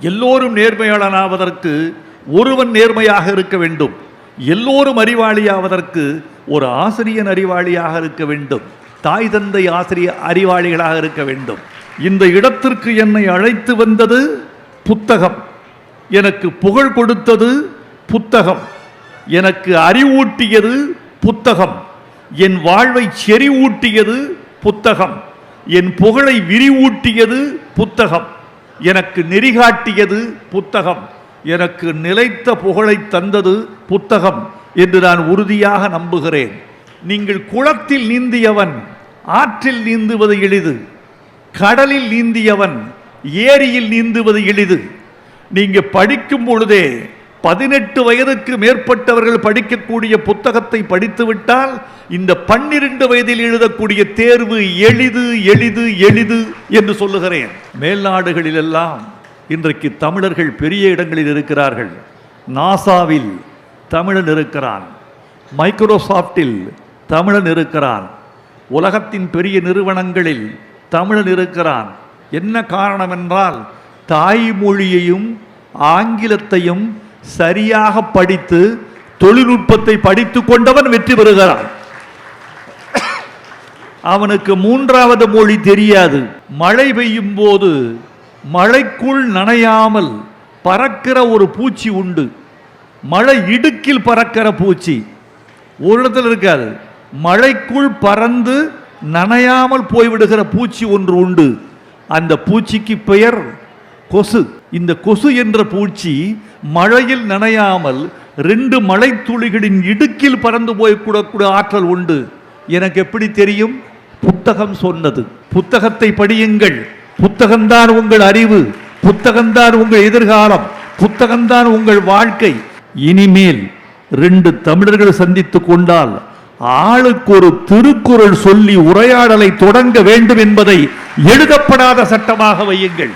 எல்லோரும் நேர்மையாளனாவதற்கு ஒருவன் நேர்மையாக இருக்க வேண்டும். எல்லோரும் அறிவாளியாவதற்கு ஒரு ஆசிரியன் அறிவாளியாக இருக்க வேண்டும். தாய் தந்தை ஆசிரிய அறிவாளிகளாக இருக்க வேண்டும். இந்த இடத்திற்கு என்னை அழைத்து வந்தது புத்தகம். எனக்கு புகழ் கொடுத்தது புத்தகம். எனக்கு அறிவூட்டியது புத்தகம். என் வாழ்வை செறிவூட்டியது புத்தகம். என் புகழை விரிவூட்டியது புத்தகம். எனக்கு நெறிகாட்டியது புத்தகம். எனக்கு நிலைத்த புகழை தந்தது புத்தகம் என்று நான் உறுதியாக நம்புகிறேன். நீங்கள் குளத்தில் நீந்தியவன் ஆற்றில் நீந்துவது எளிது. கடலில் நீந்தியவன் ஏரியில் நீந்துவது எளிது. நீங்கள் படிக்கும் பொழுதே பதினெட்டு வயதுக்கு மேற்பட்டவர்கள் படிக்கக்கூடிய புத்தகத்தை படித்துவிட்டால் இந்த பன்னிரண்டு வயதில் எழுதக்கூடிய தேர்வு எளிது எளிது எளிது என்று சொல்லுகிறேன். மேல்நாடுகளிலெல்லாம் இன்றைக்கு தமிழர்கள் பெரிய இடங்களில் இருக்கிறார்கள். நாசாவில் தமிழன் இருக்கிறான். மைக்ரோசாஃப்டில் தமிழன் இருக்கிறான். உலகத்தின் பெரிய நிறுவனங்களில் தமிழன் இருக்கிறான். என்ன காரணம் என்றால் தாய்மொழியையும் ஆங்கிலத்தையும் சரியாக படித்து தொழில்நுட்பத்தை படித்து கொண்டவன் வெற்றி பெறுகிறான். அவனுக்கு மூன்றாவது மொழி தெரியாது. மழை பெய்யும் போது மழைக்குள் நனையாமல் பறக்கிற ஒரு பூச்சி உண்டு. மழை இடுக்கில் பறக்கிற பூச்சி. ஒரு இடத்துல இருக்காது. மழைக்குள் பறந்து நனையாமல் போய்விடுகிற பூச்சி ஒன்று உண்டு. அந்த பூச்சிக்கு பெயர் கொசு. இந்த கொசு என்ற பூச்சி மழையில் நனையாமல் ரெண்டு மழை துளிகளின் இடுக்கில் பறந்து போய்க்கூடக்கூடிய ஆற்றல் உண்டு. எனக்கு எப்படி தெரியும்? புத்தகம் சொன்னது. புத்தகத்தை படியுங்கள். புத்தகம்தான் உங்கள் அறிவு. புத்தகம்தான் உங்கள் எதிர்காலம். புத்தகம்தான் உங்கள் வாழ்க்கை. இனிமேல் ரெண்டு தமிழர்கள் சந்தித்து கொண்டால் ஆளுக்கு ஒரு திருக்குறள் சொல்லி உரையாடலை தொடங்க வேண்டும் என்பதை எழுதப்படாத சட்டமாக வையுங்கள்.